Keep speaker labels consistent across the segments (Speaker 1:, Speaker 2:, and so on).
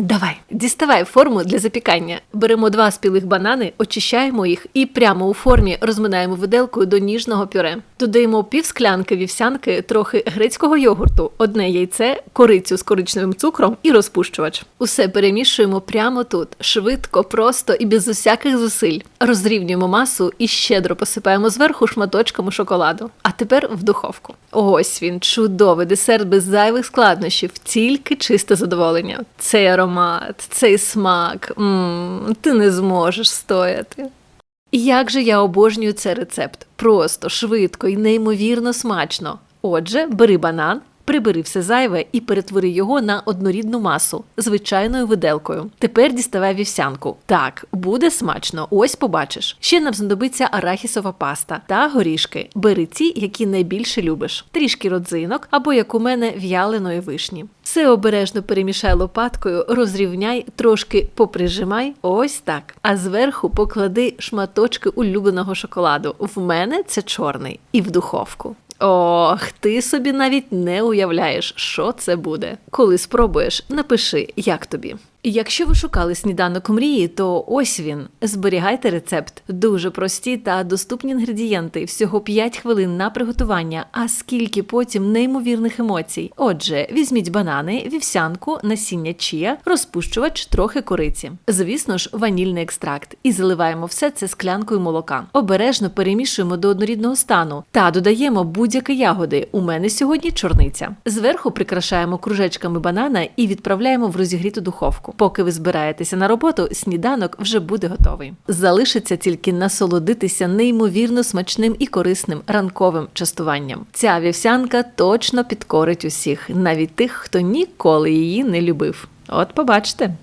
Speaker 1: Давай, діставай форму для запікання. Беремо два спілих банани, очищаємо їх і прямо у формі розминаємо виделкою до ніжного пюре. Додаємо пів склянки вівсянки, трохи грецького йогурту, одне яйце, корицю з коричневим цукром і розпущувач. Усе перемішуємо прямо тут, швидко, просто і без усяких зусиль. Розрівнюємо масу і щедро посипаємо зверху шматочками шоколаду. А тепер в духовку. Ось він, чудовий десерт без зайвих складнощів, тільки чисте задоволення. Цей аромат, цей смак. м ти не зможеш стояти. Як же я обожнюю цей рецепт? Просто, швидко і неймовірно смачно. Отже, бери банан. Прибери все зайве і перетвори його на однорідну масу звичайною виделкою. Тепер діставай вівсянку. Так, буде смачно, ось побачиш. Ще нам знадобиться арахісова паста та горішки. Бери ті, які найбільше любиш. Трішки родзинок або, як у мене, в'яленої вишні. Все обережно перемішай лопаткою, розрівняй, трошки поприжимай. Ось так. А зверху поклади шматочки улюбленого шоколаду. В мене це чорний. І в духовку. Ох, ти собі навіть не уявляєш, що це буде. Коли спробуєш, напиши, як тобі. Якщо ви шукали сніданок мрії, то ось він. Зберігайте рецепт. Дуже прості та доступні інгредієнти, всього 5 хвилин на приготування, а скільки потім неймовірних емоцій. Отже, візьміть банани, вівсянку, насіння чія, розпущувач, трохи кориці. Звісно ж, ванільний екстракт. І заливаємо все це склянкою молока. Обережно перемішуємо до однорідного стану та додаємо будь-які ягоди. У мене сьогодні чорниця. Зверху прикрашаємо кружечками банана і відправляємо в розігріту духовку. Поки ви збираєтеся на роботу, сніданок вже буде готовий. Залишиться тільки насолодитися неймовірно смачним і корисним ранковим частуванням. Ця вівсянка точно підкорить усіх, навіть тих, хто ніколи її не любив. От побачите.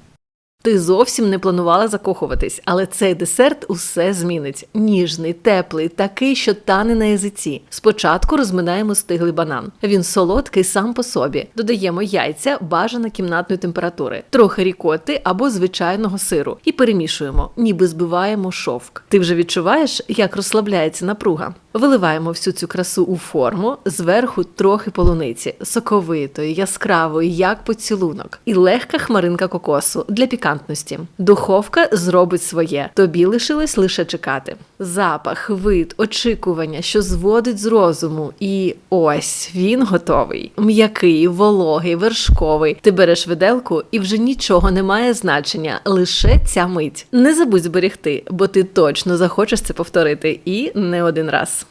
Speaker 1: Ти зовсім не планувала закохуватись, але цей десерт усе змінить. Ніжний, теплий, такий, що тане на язиці. Спочатку розминаємо стиглий банан. Він солодкий сам по собі. Додаємо яйця, бажано кімнатної температури, трохи рікоти або звичайного сиру. І перемішуємо, ніби збиваємо шовк. Ти вже відчуваєш, як розслабляється напруга. Виливаємо всю цю красу у форму, зверху трохи полуниці, соковитої, яскравої, як поцілунок, і легка хмаринка кокосу для пікантності. Духовка зробить своє. Тобі лишилось лише чекати. Запах, вид, очікування, що зводить з розуму, і ось він готовий. М'який, вологий, вершковий. Ти береш виделку, і вже нічого не має значення, лише ця мить. Не забудь зберегти, бо ти точно захочеш це повторити і не один раз.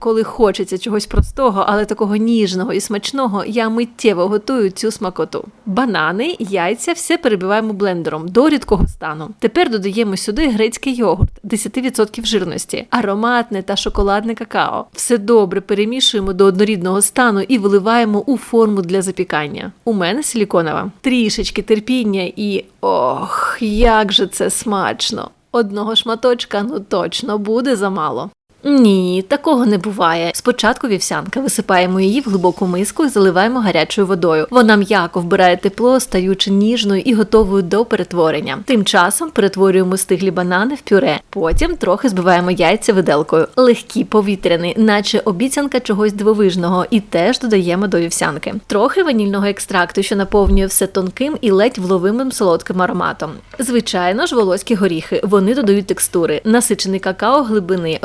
Speaker 1: Коли хочеться чогось простого, але такого ніжного і смачного, я миттєво готую цю смакоту. Банани, яйця, все перебиваємо блендером до рідкого стану. Тепер додаємо сюди грецький йогурт 10% жирності, ароматне та шоколадне какао. Все добре перемішуємо до однорідного стану і виливаємо у форму для запікання. У мене силіконова. Трішечки терпіння і ох, як же це смачно! Одного шматочка ну точно буде замало. Ні, такого не буває. Спочатку вівсянка висипаємо її в глибоку миску і заливаємо гарячою водою. Вона м'яко вбирає тепло, стаючи ніжною і готовою до перетворення. Тим часом перетворюємо стиглі банани в пюре. Потім трохи збиваємо яйця виделкою. Легкі, повітряні, наче обіцянка чогось дивовижного, і теж додаємо до вівсянки. Трохи ванільного екстракту, що наповнює все тонким і ледь вловимим солодким ароматом. Звичайно ж, волоські горіхи. Вони додають текстури, насичений какао глибини,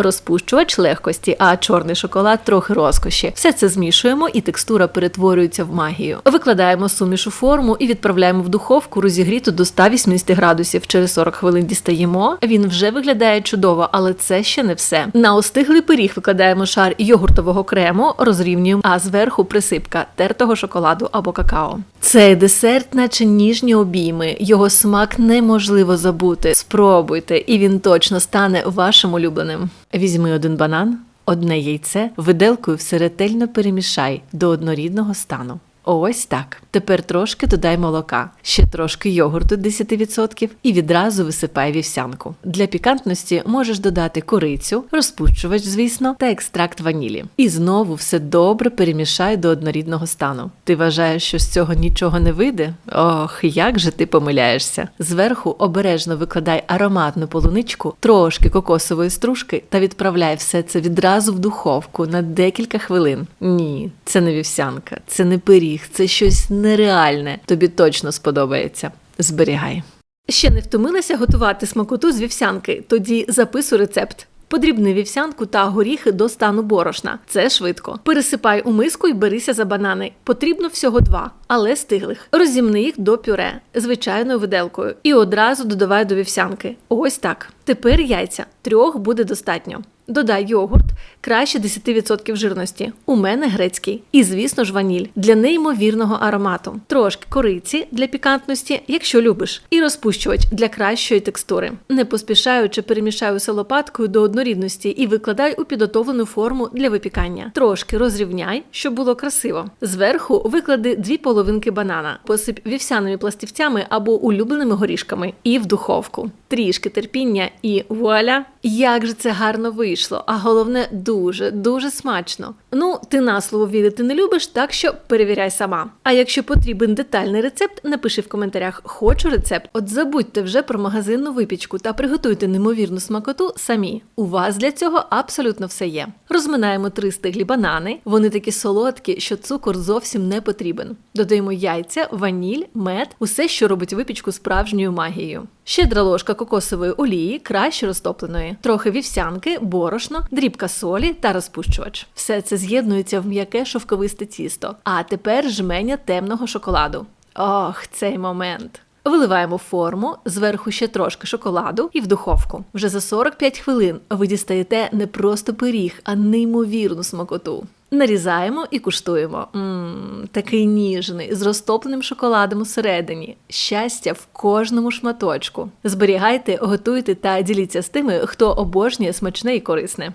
Speaker 1: розпущувач легкості, а чорний шоколад трохи розкоші. Все це змішуємо, і текстура перетворюється в магію. Викладаємо суміш у форму і відправляємо в духовку розігріту до 180 градусів. Через 40 хвилин дістаємо. Він вже виглядає чудово, але це ще не все. На остиглий пиріг викладаємо шар йогуртового крему, розрівнюємо, а зверху присипка тертого шоколаду або какао. Цей десерт, наче ніжні обійми. Його смак неможливо забути. Спробуйте, і він точно стане вашим улюбленим. Візьми один банан, одне яйце, виделкою все ретельно перемішай до однорідного стану. Ось так. Тепер трошки додай молока, ще трошки йогурту 10% і відразу висипай вівсянку. Для пікантності можеш додати корицю, розпущувач, звісно, та екстракт ванілі. І знову все добре перемішай до однорідного стану. Ти вважаєш, що з цього нічого не вийде? Ох, як же ти помиляєшся. Зверху обережно викладай ароматну полуничку, трошки кокосової стружки та відправляй все це відразу в духовку на декілька хвилин. Ні, це не вівсянка, це не пиріг, це щось нереальне. Тобі точно сподобається. зберігай. Ще не втомилася готувати смакоту з вівсянки? Тоді записуй рецепт. Подрібни вівсянку та горіхи до стану борошна. Це швидко. Пересипай у миску і берися за банани. Потрібно всього два, але стиглих. Розімни їх до пюре звичайною виделкою і одразу додавай до вівсянки. Ось так. Тепер яйця. Трьох буде достатньо. Додай йогурт, краще 10% жирності. У мене грецький. І, звісно ж, ваніль для неймовірного аромату. Трошки кориці для пікантності, якщо любиш, і розпущувач для кращої текстури. Не поспішаючи перемішай усе лопаткою до однорідності і викладай у підготовлену форму для випікання. Трошки розрівняй, щоб було красиво. Зверху виклади дві половинки банана, посип вівсяними пластівцями або улюбленими горішками і в духовку. Трішки терпіння і вуаля! Як же це гарно вийшло, а головне дуже, дуже смачно. Ну, ти на слово вірити не любиш, так що перевіряй сама. А якщо потрібен детальний рецепт, напиши в коментарях Хочу рецепт. От забудьте вже про магазинну випічку та приготуйте неймовірну смакоту самі. У вас для цього абсолютно все є. Розминаємо три стиглі банани. Вони такі солодкі, що цукор зовсім не потрібен. Додаємо яйця, ваніль, мед, усе, що робить випічку справжньою магією. Щедра ложка кокосової олії, краще розтопленої, трохи вівсянки, борошно, дрібка солі та розпущувач. Все це з'єднується в м'яке шовковисте тісто. А тепер жменя темного шоколаду. Ох, цей момент. Виливаємо форму, зверху ще трошки шоколаду і в духовку. Вже за 45 хвилин ви дістаєте не просто пиріг, а неймовірну смакоту. Нарізаємо і куштуємо. Мм, такий ніжний, з розтопленим шоколадом усередині. Щастя в кожному шматочку. Зберігайте, готуйте та діліться з тими, хто обожнює смачне і корисне.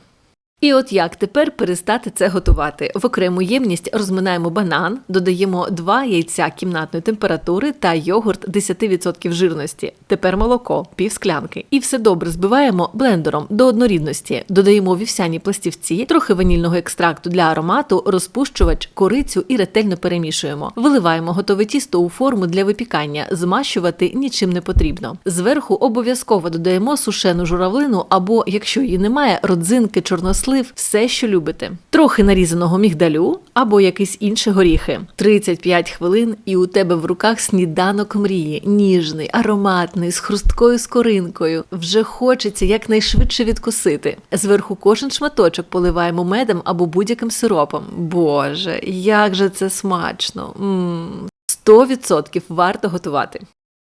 Speaker 1: І от як тепер перестати це готувати? В окрему ємність розминаємо банан, додаємо 2 яйця кімнатної температури та йогурт 10% жирності. Тепер молоко, пів склянки. І все добре збиваємо блендером до однорідності. Додаємо вівсяні пластівці, трохи ванільного екстракту для аромату, розпущувач, корицю і ретельно перемішуємо. Виливаємо готове тісто у форму для випікання. Змащувати нічим не потрібно. Зверху обов'язково додаємо сушену журавлину або, якщо її немає, родзинки, чорнослив, все, що любите. Трохи нарізаного мігдалю або якісь інші горіхи. 35 хвилин, і у тебе в руках сніданок мрії, ніжний, ароматний, з хрусткою скоринкою. Вже хочеться якнайшвидше відкусити. Зверху кожен шматочок поливаємо медом або будь-яким сиропом. Боже, як же це смачно! М-м. 100% варто готувати.